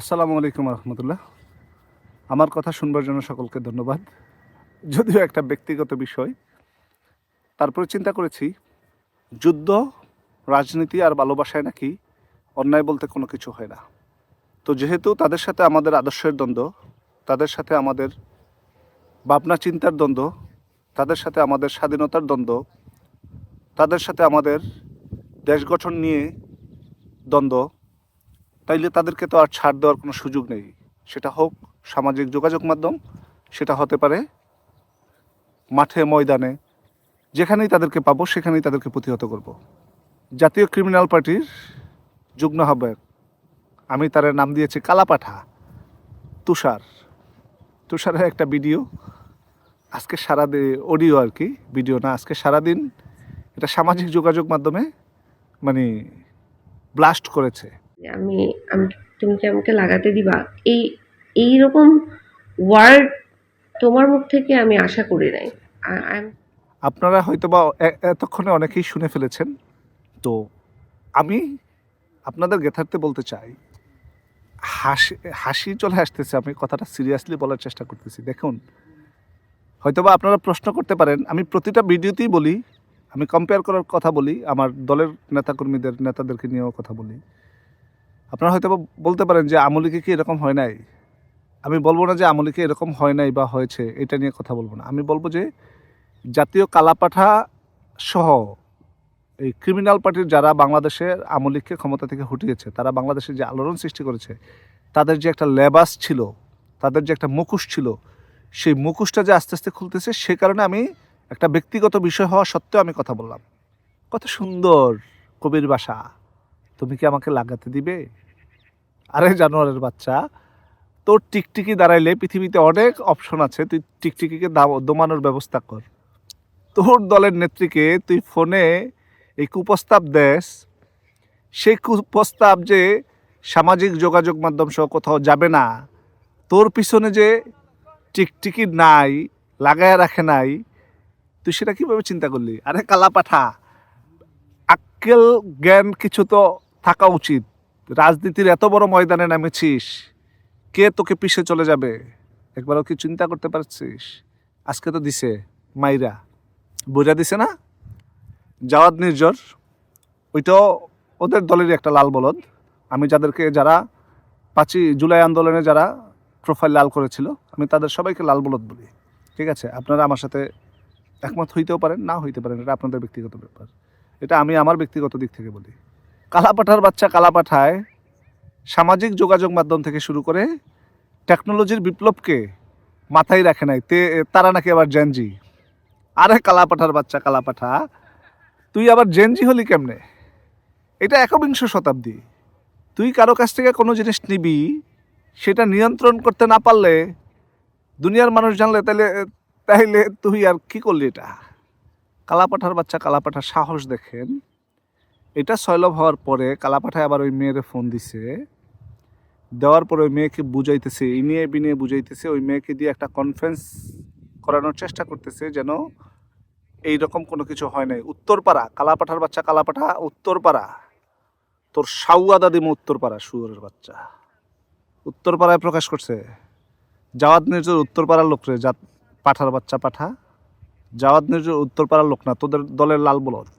আসসালামু আলাইকুম রহমতুল্লাহ। আমার কথা শুনবার জন্য সকলকে ধন্যবাদ। যদিও একটা ব্যক্তিগত বিষয় তারপরে চিন্তা করেছি, যুদ্ধ, রাজনীতি আর ভালোবাসায় নাকি অন্যায় বলতে কোনো কিছু হয় না। তো যেহেতু তাদের সাথে আমাদের আদর্শের দ্বন্দ্ব, তাদের সাথে আমাদের ভাবনা চিন্তার দ্বন্দ্ব, তাদের সাথে আমাদের স্বাধীনতার দ্বন্দ্ব, তাদের সাথে আমাদের দেশ গঠন নিয়ে দ্বন্দ্ব তাইলে তাদেরকে তো আর ছাড় দেওয়ার কোনো সুযোগ নেই। সেটা হোক সামাজিক যোগাযোগ মাধ্যম, সেটা হতে পারে মাঠে, ময়দানে, যেখানেই তাদেরকে পাবো, সেখানেই তাদেরকে প্রতিহত করব। জাতীয় ক্রিমিনাল পার্টির যুগ্ম আহ্বায়ক, আমি তার নাম দিয়েছি কালাপাঠা, তুষার। তুষারের একটা ভিডিও, আজকে সারা অডিও আর কি, ভিডিও না, আজকে সারাদিন এটা সামাজিক যোগাযোগ মাধ্যমে মানে ব্লাস্ট করেছে। আমি তুমি কি আমাকে লাগাতে দিবা? এই এই রকম ওয়ার্ড তোমার মুখ থেকে আমি আশা করি নাই। আপনারা হয়তো বা এতক্ষণে অনেকেই শুনে ফেলেছেন। তো আমি আপনাদের গেথার্থে বলতে চাই, হাসি হাসি চলে আসতেছে। আমি কথাটা সিরিয়াসলি বলার চেষ্টা করতেছি। দেখুন, হয়তোবা আপনারা প্রশ্ন করতে পারেন, আমি প্রতিটা ভিডিওতেই বলি, আমি কম্পেয়ার করার কথা বলি, আমার দলের নেতাকর্মীদের, নেতাদেরকে নিয়েও কথা বলি। আপনারা হয়তো বলতে পারেন যে আমলিকে কি এরকম হয় নাই? আমি বলব না যে আমলিকে এরকম হয় নাই বা হয়েছে, এটা নিয়ে কথা বলব না। আমি বলব যে জাতীয় কালাপাঠা সহ এই ক্রিমিনাল পার্টির যারা বাংলাদেশের আমলিককে ক্ষমতা থেকে হটিয়েছে, তারা বাংলাদেশে যে আলোড়ন সৃষ্টি করেছে, তাদের যে একটা লেবাস ছিল, তাদের যে একটা মুখোশ ছিল, সেই মুখোশটা যে আস্তে আস্তে খুলতেছে, সে কারণে আমি একটা ব্যক্তিগত বিষয় হওয়া সত্ত্বেও আমি কথা বললাম। কত সুন্দর কবির বাসা। তুমি কি আমাকে লাগাতে দিবে? আরে জানোয়ারের বাচ্চা, তোর টিকটিকি দাঁড়াইলে পৃথিবীতে অনেক অপশন আছে, তুই টিকটিকিকে দাম- দমানোর ব্যবস্থা কর। তোর দলের নেত্রীকে তুই ফোনে এই কুপ্রস্তাব দেস, সেই কুপ্রস্তাব যে সামাজিক যোগাযোগ মাধ্যম সহ কোথাও যাবে না, তোর পিছনে যে টিকটিকি নাই, লাগায় রাখে নাই, তুই সেটা কীভাবে চিন্তা করলি? আরে কালা পাঠা, আক্কেল জ্ঞান কিছু তো থাকা উচিত। রাজনীতির এত বড় ময়দানে নামেছিস, কে তোকে পিছে চলে যাবে? একবারও কি চিন্তা করতে পারছিস? আজকে তো দিছে, মাইরা। বোঝা দিছে না? জাওয়াদ নির্জর ওইটাও ওদের দলেরই একটা লাল বলদ। আমি যাদেরকে যারা পাঁচই জুলাই আন্দোলনে যারা প্রোফাইল লাল করেছিল, আমি তাদের সবাইকে লাল বলদ বলি। ঠিক আছে? আপনারা আমার সাথে একমত হইতেও পারেন না হইতে পারেন। এটা আপনাদের ব্যক্তিগত ব্যাপার। এটা আমি আমার ব্যক্তিগত দিক থেকে বলি। কালাপাঠার বাচ্চা কালাপাঠায় সামাজিক যোগাযোগ মাধ্যম থেকে শুরু করে টেকনোলজির বিপ্লবকে মাথায় রাখে নাই। তে, তারা নাকি আবার জেনজি আরে কালাপাঠার বাচ্চা কালাপাঠা, তুই আবার জেনজি হলি কেমনে? এটা একবিংশ শতাব্দী। তুই কারও কাছ থেকে কোনো জিনিস নিবি, সেটা নিয়ন্ত্রণ করতে না পারলে, দুনিয়ার মানুষ জানলে তাহলে তাইলে তুই আর কি করলি এটা? কালাপাঠার বাচ্চা কালাপাঠার সাহস দেখেন। এটা সয়লভ হওয়ার পরে কালাপাঠায় আবার ওই মেয়েরে ফোন দিছে। দেওয়ার পরে ওই মেয়েকে বুঝাইতেছে এই নিয়ে বিনিয়ে বুঝাইতেছে, ওই মেয়েকে দিয়ে একটা কনফারেন্স করানোর চেষ্টা করতেছে যেন এই রকম কোনো কিছু হয় নাই। উত্তরপাড়া, কালাপাঠার বাচ্চা কালাপাঠা, উত্তরপাড়া। তোর সাউয়া দাদিমা উত্তরপাড়া, শুয়োরের বাচ্চা। উত্তরপাড়ায় প্রকাশ করছে, জাওয়াদ নির্জর উত্তরপাড়ার লোক রে, জাত পাঠার বাচ্চা পাঠা। জাওয়াদ নির্জর উত্তরপাড়ার লোক না, তোদের দলের লাল বলদ।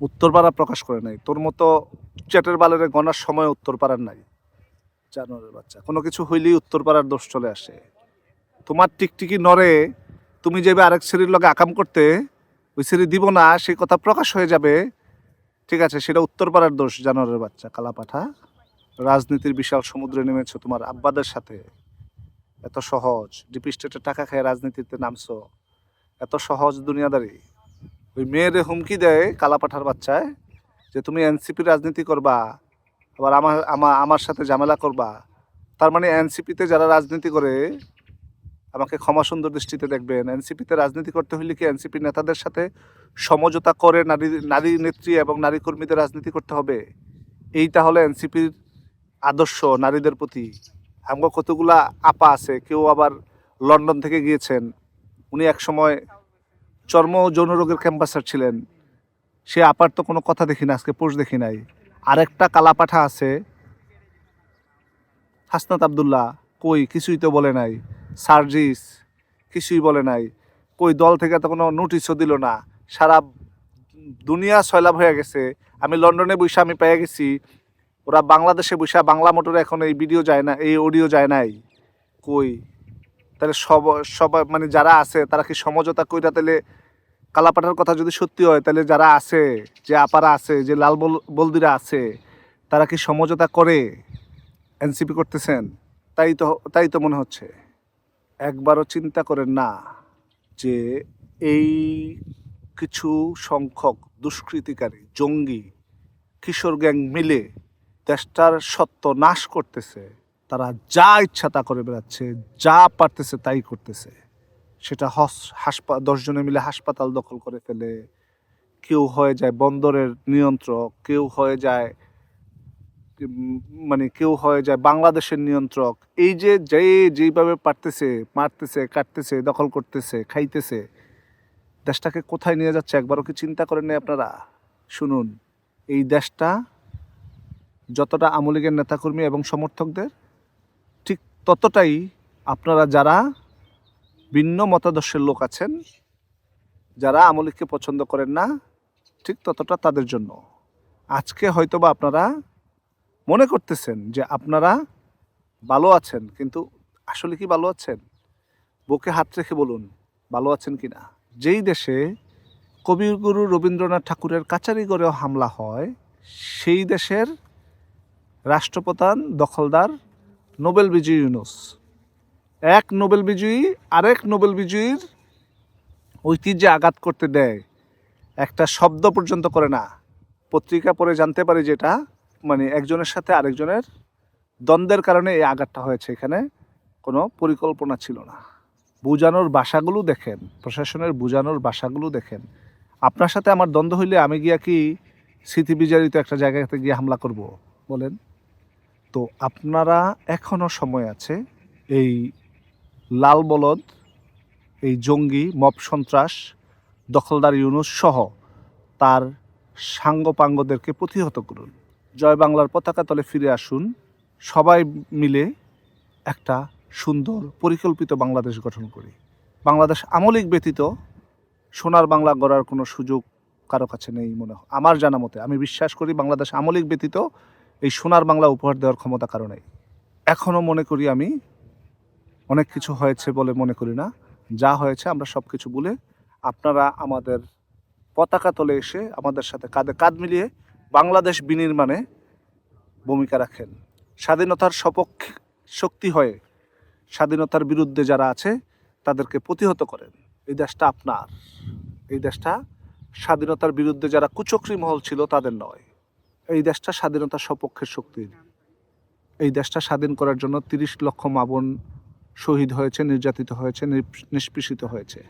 উত্তরপাড়া প্রকাশ করে নাই। তোর মতো চ্যাটের বালের গণার সময় উত্তরপাড়ার নাই। জানোয়ারের বাচ্চা। কোনো কিছু হইলেই উত্তরপাড়ার দোষ চলে আসে। তোমার টিকটিকি নরে তুমি যাবে আরেক শ্রেণির লগে আকাম করতে, ওই শ্রেণি দিব না, সেই কথা প্রকাশ হয়ে যাবে। ঠিক আছে, সেটা উত্তরপাড়ার দোষ, জানোয়ারের বাচ্চা। কালাপাঠা, রাজনীতির বিশাল সমুদ্রে নেমেছো তোমার আব্বাদের সাথে। এত সহজ, ডিপি স্টেটে টাকা খায় রাজনীতিতে নামছো। এত সহজ দুনিয়াদারি। ওই মেয়েরে হুমকি দেয় কালাপাঠার বাচ্চায় যে, তুমি এনসিপি রাজনীতি করবা, আবার আমার আমার সাথে ঝামেলা করবা। তার মানে এনসিপিতে যারা রাজনীতি করে, আমাকে ক্ষমা সুন্দর দৃষ্টিতে দেখবেন। এনসিপিতে রাজনীতি করতে হলে কি এনসিপি নেতাদের সাথে সমঝোতা করে নারী নারী নেত্রী এবং নারী কর্মীদের রাজনীতি করতে হবে? এই তাহলে এনসিপির আদর্শ নারীদের প্রতি। আমার কতগুলা আপা আছে, কেউ আবার লন্ডন থেকে গিয়েছেন। উনি এক সময় চর্ম যৌন রোগের ক্যাম্পাসার ছিলেন। সে আপার তো কোনো কথা দেখি না, আজকে পোষ দেখি নাই। আরেকটা কালাপাঠা আছে, হাসনাত আবদুল্লাহ, কই কিছুই তো বলে নাই, সার্জিস কিছুই বলে নাই, কই দল থেকে তো কোনো নোটিশও দিল না, সারা দুনিয়া সয়লাভ হয়ে গেছে, আমি লন্ডনে বসে আমি পেয়ে গেছি, ওরা বাংলাদেশে বসে বাংলা মোটরে এখন এই ভিডিও যায় না, এই অডিও যায় নাই, কই? তাহলে সব, সবাই মানে যারা আছে, তারা কি সমঝোতা কইরা তাহলে কালাপাটার কথা যদি সত্যি হয়, তাহলে যারা আছে, যে আপারা আছে, যে লাল বল- বলদিরা আছে, তারা কি সমঝোতা করে এনসিপি করতেছেন? তাই তো তাই তো মনে হচ্ছে। একবারও চিন্তা করেন না যে এই কিছু সংখ্যক দুষ্কৃতিকারী, জঙ্গি, কিশোর গ্যাং মিলে দেশটার সত্য নাশ করতেছে। তারা যা ইচ্ছা তা করে বেড়াচ্ছে, যা পারতেছে তাই করতেছে। সেটা হস, হাসপা দশজনে মিলে হাসপাতাল দখল করে ফেলে। কেউ হয়ে যায় বন্দরের নিয়ন্ত্রক, কেউ হয়ে যায় মানে কেউ হয়ে যায় বাংলাদেশের নিয়ন্ত্রক। এই যে যে, যেইভাবে পারতেছে, মারতেছে, কাটতেছে, দখল করতেছে, খাইতেছে, দেশটাকে কোথায় নিয়ে যাচ্ছে একবারও কি চিন্তা করেন আপনারা? শুনুন, এই দেশটা যতটা আওয়ামী লীগের নেতাকর্মী এবং সমর্থকদের ততটাই আপনারা যারা ভিন্ন মতাদর্শের লোক আছেন, যারা আমলিককে পছন্দ করেন না, ঠিক ততটা তাদের জন্য। আজকে হয়তোবা আপনারা মনে করতেছেন যে আপনারা ভালো আছেন, কিন্তু আসলে কি ভালো আছেন? বুকে হাত রেখে বলুন, ভালো আছেন কি না? যেই দেশে কবিগুরু রবীন্দ্রনাথ ঠাকুরের কাচারিগড়েও হামলা হয়, সেই দেশের রাষ্ট্রপ্রধান, দখলদার নোবেল বিজয়ী ইউনুস। এক নোবেল বিজয়ী, আরেক নোবেল বিজয়ীর ঐতিহ্যে আঘাত করতে দেয়। একটা শব্দ পর্যন্ত করে না। পত্রিকা পড়ে জানতে পারি যেটা মানে একজনের সাথে আরেকজনের দ্বন্দ্বের কারণে এই আঘাতটা হয়েছে। এখানে কোনো পরিকল্পনা ছিল না। বুঝানোর বাসাগুলো দেখেন, প্রশাসনের বুঝানোর বাসাগুলো দেখেন। আপনার সাথে আমার দ্বন্দ্ব হইলে আমি গিয়া কি স্মৃতি বিজারিত একটা জায়গাতে গিয়ে হামলা করব, বলেন? তো আপনারা এখনও সময় আছে এই লাল বলদ, এই জঙ্গি, মব সন্ত্রাস, দখলদার ইউনুস সহ তার সাঙ্গপাঙ্গদেরকে প্রতিহত করুন। জয় বাংলার পতাকা তলে ফিরে আসুন। সবাই মিলে একটা সুন্দর, পরিকল্পিত বাংলাদেশ গঠন করি। বাংলাদেশ আমলিক ব্যতীত সোনার বাংলা গড়ার কোনো সুযোগ কারও কাছে নেই মনে হয় আমার জানা মতে। আমি বিশ্বাস করি বাংলাদেশ আমলিক ব্যতীত সোনার বাংলা উপহার দেওয়ার ক্ষমতা কারও নেই। এখনও মনে করি আমি, অনেক কিছু হয়েছে বলে মনে করি না। যা হয়েছে আমরা সব কিছু বলে আপনারা আমাদের পতাকা তলে এসে আমাদের সাথে কাঁধে কাঁধ মিলিয়ে বাংলাদেশ বিনির্মাণে ভূমিকা রাখেন। স্বাধীনতার সপক্ষ শক্তি হয়ে স্বাধীনতার বিরুদ্ধে যারা আছে, তাদেরকে প্রতিহত করেন। এই দেশটা আপনার। এই দেশটা স্বাধীনতার বিরুদ্ধে যারা কুচক্রী মহল ছিল, তাদের নয়। এই দেশটা স্বাধীনতার সপক্ষের শক্তির এই দেশটা স্বাধীন করার জন্য তিরিশ লক্ষ মাবন শহীদ হয়েছে, নির্যাতিত হয়েছে নিষ্পেষিত হয়েছে।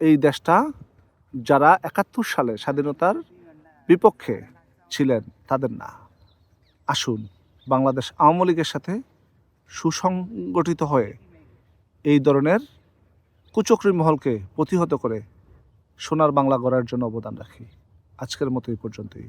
এই দেশটা যারা একাত্তর সালে স্বাধীনতার বিপক্ষে ছিলেন, তাদের না। আসুন, বাংলাদেশ আওয়ামী লীগের সাথে সুসংগঠিত হয়ে এই ধরনের কুচক্রী মহলকে প্রতিহত করে সোনার বাংলা গড়ার জন্য অবদান রাখি। আজকের মতো এই পর্যন্তই।